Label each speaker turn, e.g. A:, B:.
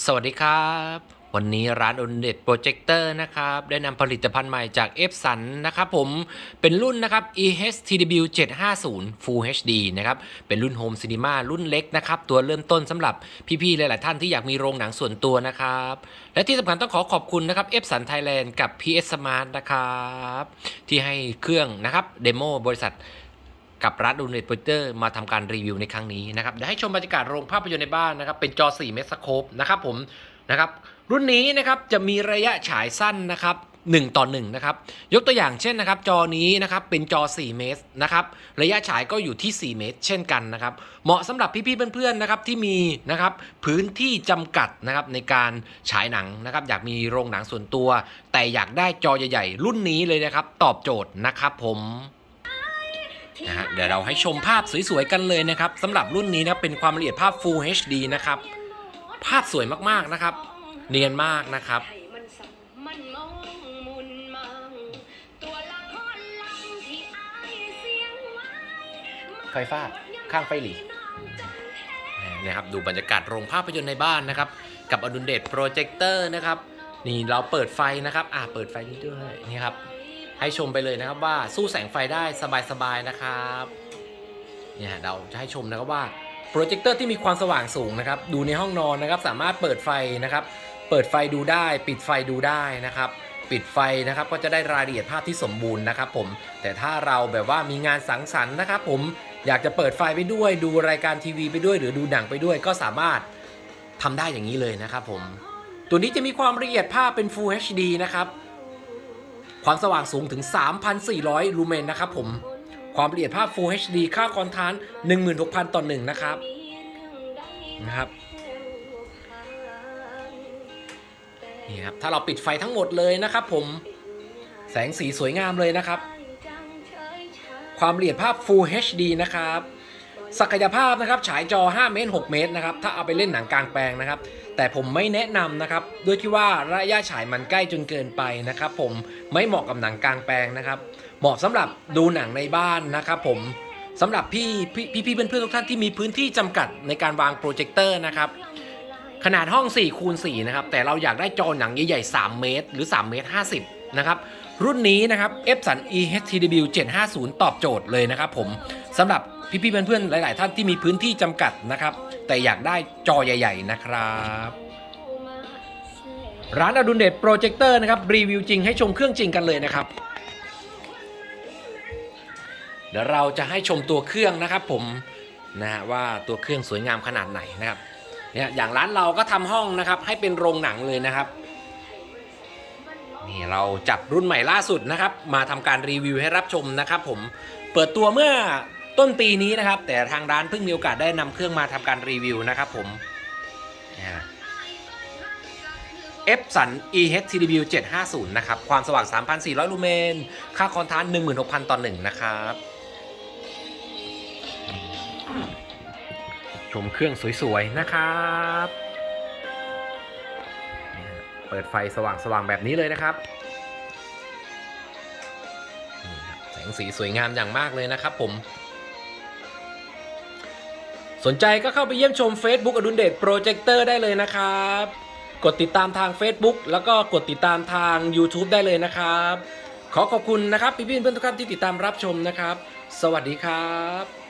A: สวัสดีครับ วันนี้ร้านอ n เ e ตโปรเจคเตอร์นะครับ ได้นำผลิตภัณฑ์ใหม่จาก f s u n นะครับผมเป็นรุ่นนะครับ EHTW 750 Full HD นะครับ เป็นรุ่นโฮมซีนีมารุ่นเล็กนะครับ ตัวเริ่มต้นสำหรับพี่ๆ หลายๆท่านที่อยากมีโรงหนังส่วนตัวนะครับ และที่สำคัญต้องขอขอบคุณนะครับ f s u n Thailand กับ PS Smart นะครับ ที่ให้เครื่องนะครับเดโมบริษัท กับร้านดูเนตโปรเจอร์มาทำการรีวิวในครั้งนี้นะครับเดี๋ยวให้ชมบรรยากาศโรงภาพยนตร์ในบ้านนะครับเป็นจอ 4 เมตรสโคปนะครับผมนะครับรุ่นนี้นะครับจะมีระยะฉายสั้นนะครับ1ต่อ1นะครับยกตัวอย่างเช่นนะครับจอนี้นะครับเป็นจอ 4 เมตรนะครับระยะฉายก็อยู่ที่ 4 เมตร เช่นกันนะครับเหมาะสำหรับพี่ๆเพื่อนๆนะครับที่มีนะครับพื้นที่จำกัดนะครับในการฉายหนังนะครับอยากมีโรงหนังส่วนตัว แต่อยากได้จอใหญ่ๆ รุ่นนี้เลยนะครับตอบโจทย์นะครับผม นะฮะเดี๋ยวเราให้ชมภาพสวยๆกันเลยนะครับสำหรับรุ่นนี้นะเป็นความละเอียดภาพ Full HD นะครับ ภาพสวยมากๆนะครับ เนียนมากนะครับ
B: ให้มันสัมมันมองมุนมังตัวละครลังที่อายเสียงไว้
A: ไฟฟ้าข้างไฟหลีนะครับดูบรรยากาศโรงภาพยนตร์ในบ้านนะครับ กับอดุลเดชโปรเจคเตอร์นะครับ นี่เราเปิดไฟนะครับ อ่าเปิดไฟนี้ด้วยนี่ครับ ให้ชมไปเลยนะครับว่าสู้แสงไฟได้สบายๆนะครับเนี่ยเราจะให้ชมนะครับว่าโปรเจคเตอร์ที่มีความสว่างสูงนะครับ ดูในห้องนอนนะครับ สามารถเปิดไฟนะครับ เปิดไฟดูได้ ปิดไฟดูได้นะครับ ปิดไฟนะครับก็จะได้รายละเอียดภาพที่สมบูรณ์นะครับ ผม แต่ถ้าเราแบบว่ามีงานสังสรรค์นะครับ ผมอยากจะเปิดไฟไปด้วย ดูรายการทีวีไปด้วย หรือดูหนังไปด้วย ก็สามารถทำได้อย่างนี้เลยนะครับ ผม ตัวนี้จะมีความละเอียดภาพเป็น Full HD นะครับ ความสว่างสูงถึง 3,400 ลูเมนนะครับผม ความละเอียดภาพ Full HD ค่าคอนทราน16,000 ต่อ 1 นะครับ นะครับ นี่ครับ ถ้าเราปิดไฟทั้งหมดเลยนะครับผม แสงสีสวยงามเลยนะครับ ความละเอียดภาพ Full HD นะครับ ศักยภาพนะครับฉายจอ 5 เมตร 6 เมตรนะครับถ้าเอาไปเล่นหนังกลางแปลงนะครับ แต่ผมไม่แนะนำนะครับด้วยที่ว่าระยะฉายมันใกล้จนเกินไปนะครับ ผมไม่เหมาะกับหนังกลางแปลงนะครับ เหมาะสำหรับดูหนังในบ้านนะครับ ผมสำหรับพี่พี่พี่เพื่อนๆทุกท่านที่มีพื้นที่จำกัดในการวางโปรเจคเตอร์นะครับขนาดห้อง4คูณ4นะครับแต่เราอยากได้จอหนังใหญ่ๆ 3 เมตร หรือ 3 เมตร 50 นะครับ รุ่นนี้นะครับ Epson EHTW 750 ตอบโจทย์เลยนะครับผม สำหรับพี่ๆเพื่อนๆหลาย ๆ ท่านที่มีพื้นที่จำกัดนะครับ แต่อยากได้จอใหญ่ ๆ นะครับ ร้านอดุลเดชโปรเจคเตอร์นะครับรีวิวจริงให้ชมเครื่องจริงกันเลยนะครับ เดี๋ยวเราจะให้ชมตัวเครื่องนะครับผมนะฮะว่าตัวเครื่องสวยงามขนาดไหนนะครับเนี่ยอย่างร้านเราก็ทำห้องนะครับ ให้เป็นโรงหนังเลยนะครับนี่เราจับรุ่นใหม่ล่าสุดนะครับ มาทำการรีวิวให้รับชมนะครับ ผมเปิดตัวเมื่อ ต้นปีนี้นะครับ แต่ทางร้านเพิ่งมีโอกาสได้นำเครื่องมาทำการรีวิวนะครับผมเอฟสัน EHTW 750 นะครับ ความสว่าง 3,400 ลูเมน ค่าคอนทรานต์16,000 ต่อ 1 นะครับ ชมเครื่องสวย ๆ นะครับ เปิดไฟสว่าง ๆ แบบนี้เลยนะครับ แสงสีสวยงามอย่างมากเลยนะครับผม สนใจก็เข้าไปเยี่ยมชม Facebook อดุลเดชโปรเจคเตอร์ได้เลยนะครับ กดติดตามทาง Facebook แล้วก็กดติดตามทาง YouTube ได้เลยนะครับ ขอขอบคุณนะครับพี่ๆเพื่อนทุกท่านที่ติดตามรับชมนะครับ สวัสดีครับ